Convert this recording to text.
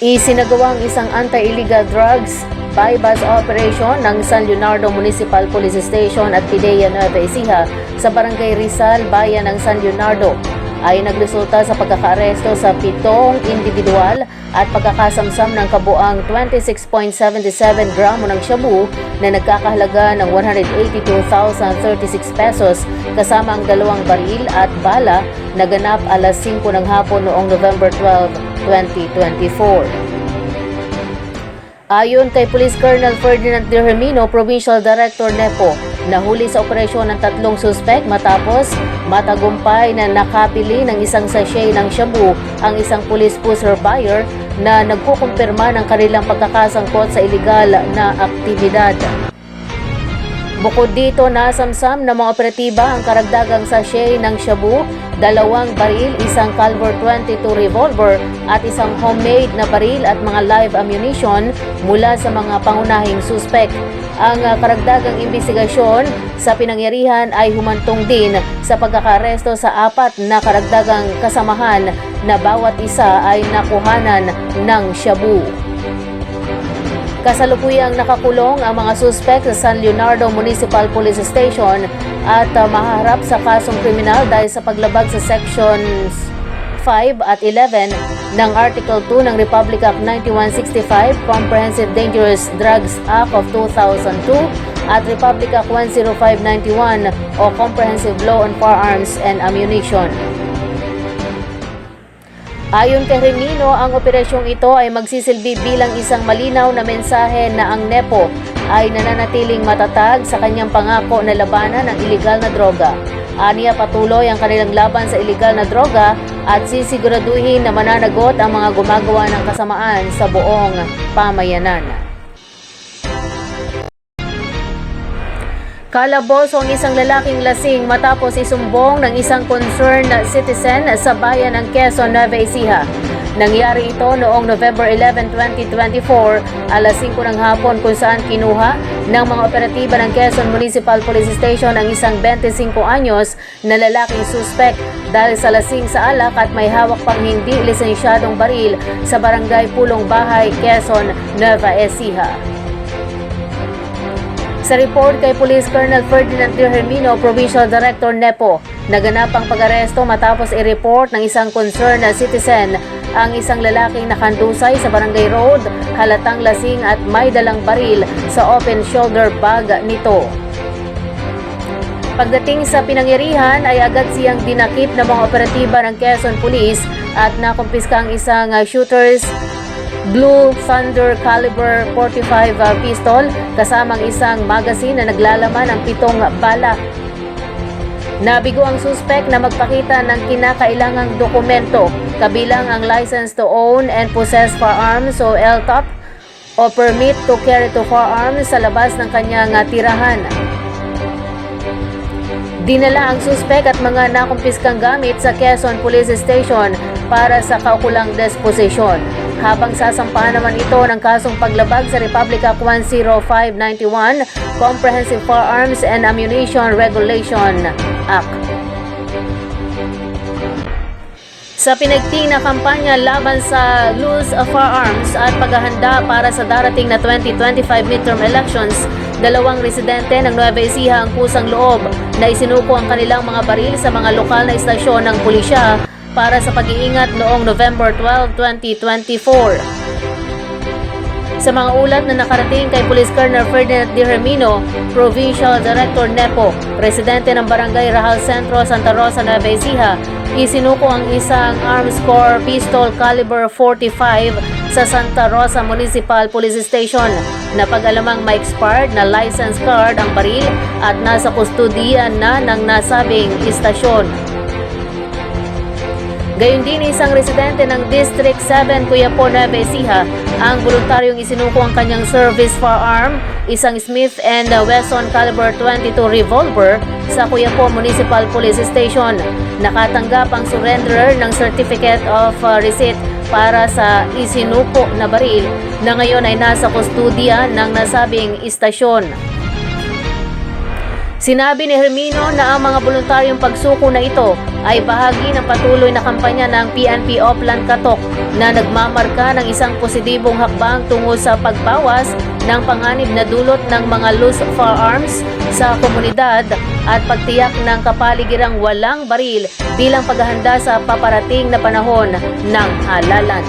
Isinagawang isang anti-illegal drugs buy-bus operation ng San Leonardo Municipal Police Station at Pidea Nueva Ecija sa Barangay Rizal, Bayan ng San Leonardo. Ay nagresulta sa pagkakaaresto sa pitong individual at pagkakasamsam ng kabuang 26.77 gramo ng shabu na nagkakahalaga ng 182,036 pesos kasama ang dalawang baril at bala na ganap alas 5 ng hapon noong November 12, 2024. Ayon kay Police Colonel Ferdinand De Hermino, Provincial Director NEPO, nahuli sa operasyon ng tatlong suspek matapos matagumpay na nakabili ng isang sachet ng shabu ang isang police pusher buyer na nagkukumpirma ng kanilang pagkakasangkot sa iligal na aktibidad. Bukod dito, nasamsam ng mga operatiba ang karagdagang sachet ng shabu, dalawang baril, isang Calvor 22 revolver at isang homemade na baril at mga live ammunition mula sa mga pangunahing suspek. Ang ah, karagdagang investigasyon sa pinangyarihan ay humantong din sa pagkakaresto sa apat na karagdagang kasamahan na bawat isa ay nakuhanan ng shabu. Kasalukuyang nakakulong ang mga suspek sa San Leonardo Municipal Police Station at uh, maharap sa kasong kriminal dahil sa paglabag sa Sections 5 at 11 ng Article 2 ng Republic Act 9165 Comprehensive Dangerous Drugs Act of 2002 at Republic Act 10591 o Comprehensive Law on Firearms and Ammunition. Ayon kay Remino, ang operasyong ito ay magsisilbi bilang isang malinaw na mensahe na ang NEPO ay nananatiling matatag sa kanyang pangako na labanan ang iligal na droga. Aniya patuloy ang kanilang laban sa iligal na droga at sisiguraduhin na mananagot ang mga gumagawa ng kasamaan sa buong pamayanan. Kalaboso ang isang lalaking lasing matapos isumbong ng isang concerned citizen sa bayan ng Quezon, Nueva Ecija. Nangyari ito noong November 11, 2024, alas 5 ng hapon kung saan kinuha ng mga operatiba ng Quezon Municipal Police Station ang isang 25 anyos na lalaking suspect dahil sa lasing sa alak at may hawak pang hindi lisensyadong baril sa barangay Pulong Bahay, Quezon, Nueva Ecija. Sa report kay Police Colonel Ferdinand Hermino, Provincial Director NEPO, naganap ang pag-aresto matapos i-report ng isang concerned citizen ang isang lalaking nakandusay sa Barangay Road, halatang lasing at may dalang baril sa open shoulder bag nito. Pagdating sa pinangyarihan ay agad siyang dinakip ng mga operatiba ng Quezon Police at nakumpiska ang isang shooters Blue Thunder Caliber 45 uh, pistol kasamang isang magazine na naglalaman ng pitong bala. Nabigo ang suspect na magpakita ng kinakailangang dokumento kabilang ang license to own and possess firearms o LTOP o permit to carry to firearms sa labas ng kanyang uh, tirahan. Dinala ang suspek at mga nakumpiskang gamit sa Quezon Police Station para sa kaukulang disposisyon. Habang sasampahan naman ito ng kasong paglabag sa Republic Act 10591, Comprehensive Firearms and Ammunition Regulation Act. Sa pinagting na kampanya laban sa loose of firearms at paghahanda para sa darating na 2025 midterm elections, dalawang residente ng Nueva Ecija ang kusang loob na isinuko ang kanilang mga baril sa mga lokal na istasyon ng pulisya para sa pag-iingat noong November 12, 2024. Sa mga ulat na nakarating kay Police Colonel Ferdinand De Hermino, Provincial Director NEPO, Presidente ng Barangay Rahal Centro, Santa Rosa, Nueva Ecija, isinuko ang isang arms core pistol caliber 45 sa Santa Rosa Municipal Police Station na pag-alamang may expired na license card ang baril at nasa kustodiyan na ng nasabing istasyon. Gayun din isang residente ng District 7 Cuyapo, Nueva Ecija ang voluntaryong isinuko ang kanyang service firearm, isang Smith and Wesson caliber 22 revolver sa Cuyapo Municipal Police Station. Nakatanggap ang surrenderer ng Certificate of uh, Receipt para sa isinuko na baril na ngayon ay nasa kustudya ng nasabing istasyon. Sinabi ni Hermino na ang mga voluntaryong pagsuko na ito ay bahagi ng patuloy na kampanya ng PNP Oplan Katok na nagmamarka ng isang positibong hakbang tungo sa pagbawas ng panganib na dulot ng mga loose firearms sa komunidad at pagtiyak ng kapaligirang walang baril bilang paghahanda sa paparating na panahon ng halalan.